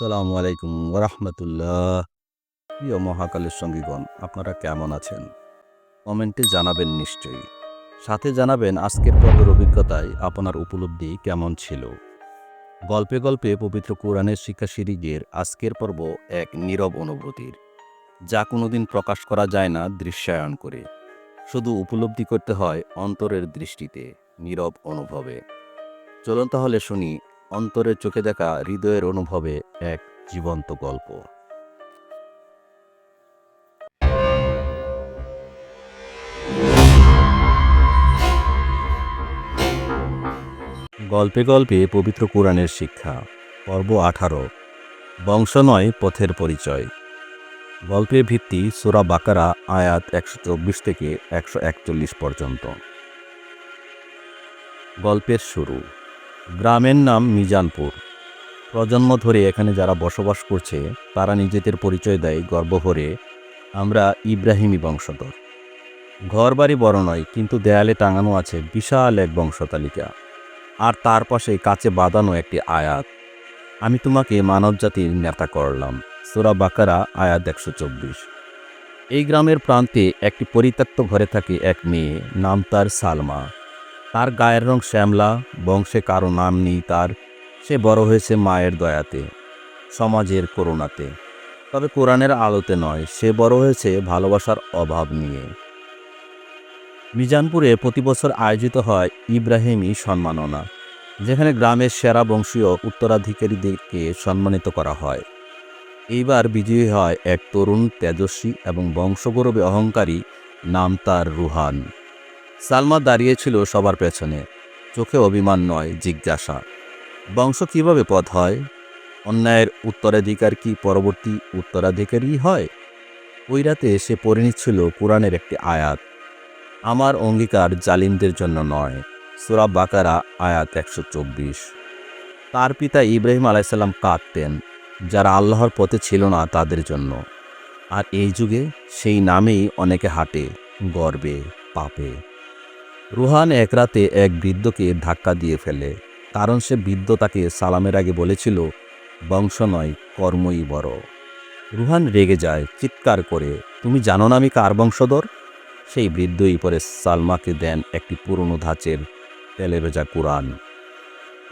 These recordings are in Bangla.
আসসালামু আলাইকুম ওরহমতুল্লাহ প্রিয় মহাকালের সঙ্গীগণ, আপনারা কেমন আছেন? কমেন্টে জানাবেন নিশ্চয়ই। সাথে জানাবেন আজকের পর্বের অভিজ্ঞতায় আপনার উপলব্ধি কেমন ছিল। গল্পে গল্পে পবিত্র কোরআনের শিক্ষা সিরিজের আজকের পর্ব এক নীরব অনুভূতির, যা কোনোদিন প্রকাশ করা যায় না দৃশ্যায়ন করে। শুধু উপলব্ধি করতে হয় অন্তরের দৃষ্টিতে নীরব অনুভবে। চলুন তাহলে শুনি অন্তরের চোখে দেখা হৃদয়ের অনুভবে এক জীবন্ত গল্প। গল্পে গল্পে পবিত্র কোরআনের শিক্ষা, পর্ব আঠারো বংশ নয় পথের পরিচয়। গল্পের ভিত্তি সোরা বাকারা, আয়াত একশো চব্বিশ থেকে একশো একচল্লিশ পর্যন্ত। গল্পের শুরু। গ্রামের নাম মিজানপুর। প্রজন্ম ধরে এখানে যারা বসবাস করছে, তারা নিজেদের পরিচয় দেয় গর্বভরে আমরা ইব্রাহিমী বংশধর। ঘর বাড়ি বড় নয়, কিন্তু দেয়ালে টাঙানো আছে বিশাল এক বংশতালিকা। আর তার পাশে কাছে বাঁধানো একটি আয়াত। আমি তোমাকে মানবজাতির নেতা করলাম। সোরা বাকারা, আয়াত একশো চব্বিশ। এই গ্রামের প্রান্তে একটি পরিত্যক্ত ঘরে থাকে এক মেয়ে, নাম তার সালমা। তার গায়ের রং শ্যামলা, বংশে কারও নাম নেই তার, সে বড় হয়েছে মায়ের দয়াতে, সমাজের করুণাতে। তবে কোরআনের আলোতে নয়, সে বড় হয়েছে ভালোবাসার অভাব নিয়ে। মিজানপুরে প্রতি বছর আয়োজিত হয় ইব্রাহিমী সম্মাননা, যেখানে গ্রামের সেরা বংশীয় উত্তরাধিকারীদেরকে সম্মানিত করা হয়। এইবার বিজয়ী হয় এক তরুণ, তেজস্বী এবং বংশগৌরবে অহংকারী, নাম তার রুহান। সালমা দাঁড়িয়েছিল সবার পেছনে। চোখে অভিমান নয়, জিজ্ঞাসা। বংশ কীভাবে পথ হয়? অন্যায়ের উত্তরাধিকার কি পরবর্তী উত্তরাধিকারী হয়? ওই রাতে সে পড়ে নিচ্ছিল কোরআনের একটি আয়াত। আমার অঙ্গীকার জালিমদের জন্য নয়, সুরা বাকারা, আয়াত একশো চব্বিশ। তার পিতা ইব্রাহিম আলাইসাল্লাম কাঁদতেন, যারা আল্লাহর পথে ছিল না তাদের জন্য। আর এই যুগে সেই নামেই অনেকে হাঁটে, গর্বে, পাপে। রুহান এক রাতে এক বৃদ্ধকে ধাক্কা দিয়ে ফেলে, কারণ সে বৃদ্ধ তাকে সালামের আগে বলেছিল, বংশ নয়, কর্মই বড়। রুহান রেগে যায়, চিৎকার করে, তুমি জানো না আমি কার বংশধর? সেই বৃদ্ধই পরে সালমাকে দেন একটি পুরনো ধাঁচের তেলে ভেজা কোরআন।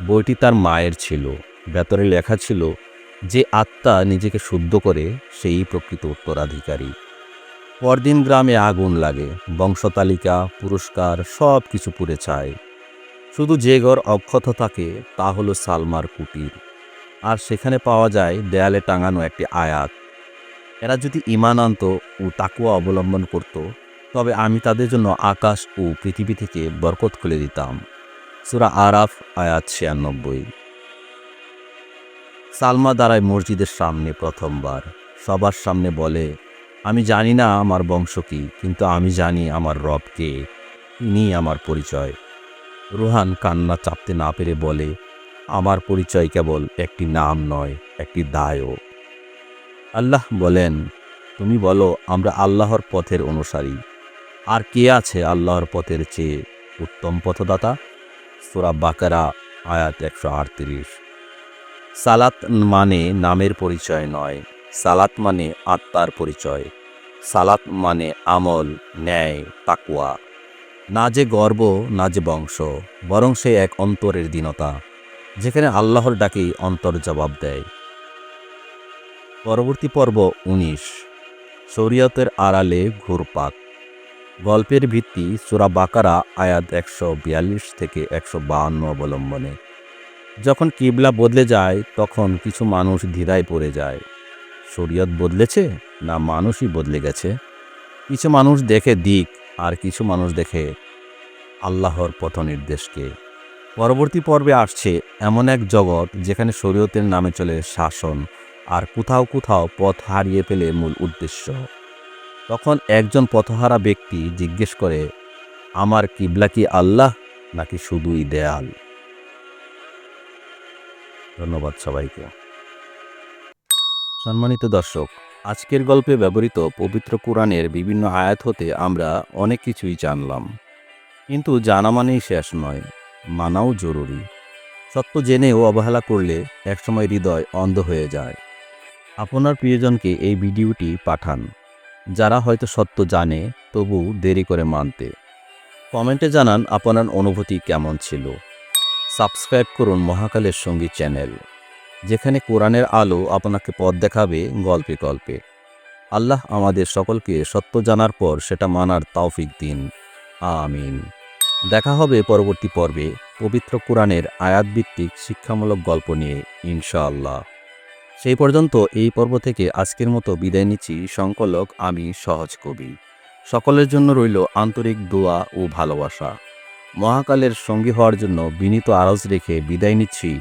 বইটি তার মায়ের ছিল। ভেতরে লেখা ছিল, যে আত্মা নিজেকে শুদ্ধ করে, সেই প্রকৃত উত্তরাধিকারী। পরদিন গ্রামে আগুন লাগে, বংশতালিকা, পুরস্কার, সব কিছু পুড়ে চায় শুধু যে ঘর অক্ষত থাকে, তা হলো সালমার কুটির। আর সেখানে পাওয়া যায় দেয়ালে টাঙানো একটি আয়াত। এরা যদি ইমান আনত ও তাকুয়া অবলম্বন করত, তবে আমি তাদের জন্য আকাশ ও পৃথিবী থেকে বরকত খুলে দিতাম। সুরা আরাফ, আয়াত ছিয়ানব্বই। সালমা দাঁড়ায় মসজিদের সামনে প্রথমবার, সবার সামনে বলে আমি জানি না আমার বংশ কি, কিন্তু আমি জানি আমার রব কে তিনি আমার পরিচয়। রুহান কান্না চাপতে না পেরে বলে, আমার পরিচয় কেবল একটি নাম নয়, একটি দায়ও। আল্লাহ বলেন, তুমি বলো, আমরা আল্লাহর পথের অনুসারী। আর কে আছে আল্লাহর পথের চেয়ে উত্তম পথদাতা? সোরা বাকারা, আয়াত একশো আটত্রিশ। সালাত মানে নামের পরিচয় নয় সালাত মানে আত্মার পরিচয়। সালাত মানে আমল, ন্যায় তাকুয়া না যে গর্ব, না যে বংশ, বরং সে এক অন্তরের দীনতা, যেখানে আল্লাহর ডাকেই অন্তর জবাব দেয়। পরবর্তী পর্ব উনিশ, শরীয়তের আড়ালে ঘুরপাক। গল্পের ভিত্তি সুরা বাকারা আয়াত একশো বিয়াল্লিশ থেকে একশো বাহান্ন অবলম্বনে। যখন কিবলা বদলে যায়, তখন কিছু মানুষ ধীরায় পড়ে যায়। শরীয়ত বদলেছে না মানুষই বদলে গেছে? কিছু মানুষ দেখে দিক, আর কিছু মানুষ দেখে আল্লাহর পথ নির্দেশকে পরবর্তী পর্বে আসছে এমন এক জগৎ যেখানে শরীয়তের নামে চলে শাসন, আর কোথাও কোথাও পথ হারিয়ে ফেলে মূল উদ্দেশ্য। তখন একজন পথহারা ব্যক্তি জিজ্ঞেস করে, আমার কিবলা কি আল্লাহ নাকি শুধুই দেয়াল? ধন্যবাদ সবাইকে। সম্মানিত দর্শক, আজকের গল্পে ব্যবহৃত পবিত্র কোরআনের বিভিন্ন আয়াত হতে আমরা অনেক কিছুই জানলাম। কিন্তু জানা মানেই শেষ নয়, মানাও জরুরি। সত্য জেনেও অবহেলা করলে একসময় হৃদয় অন্ধ হয়ে যায়। আপনার প্রিয়জনকে এই ভিডিওটি পাঠান, যারা হয়তো সত্য জানে, তবু দেরি করে মানতে। কমেন্টে জানান আপনার অনুভূতি কেমন ছিল। সাবস্ক্রাইব করুন মহাকালের সঙ্গী চ্যানেল। যেখানে কোরআনের আলো আপনাকে পথ দেখাবে গল্পে গল্পে। আল্লাহ আমাদের সকলকে সত্য জানার পর সেটা মানার তৌফিক দিন। আমিন। দেখা হবে পরবর্তী পর্বে পবিত্র কোরআনের আয়াতভিত্তিক শিক্ষামূলক গল্প নিয়ে, ইনশাআল্লাহ। সেই পর্যন্ত এই পর্ব থেকে আজকের মতো বিদায় নিচ্ছি। সংকলক আমি সহজ কবি। সকলের জন্য রইল আন্তরিক দোয়া ও ভালোবাসা। মহাকালের সঙ্গী হওয়ার জন্য বিনীত আরজ রেখে বিদায় নিচ্ছি।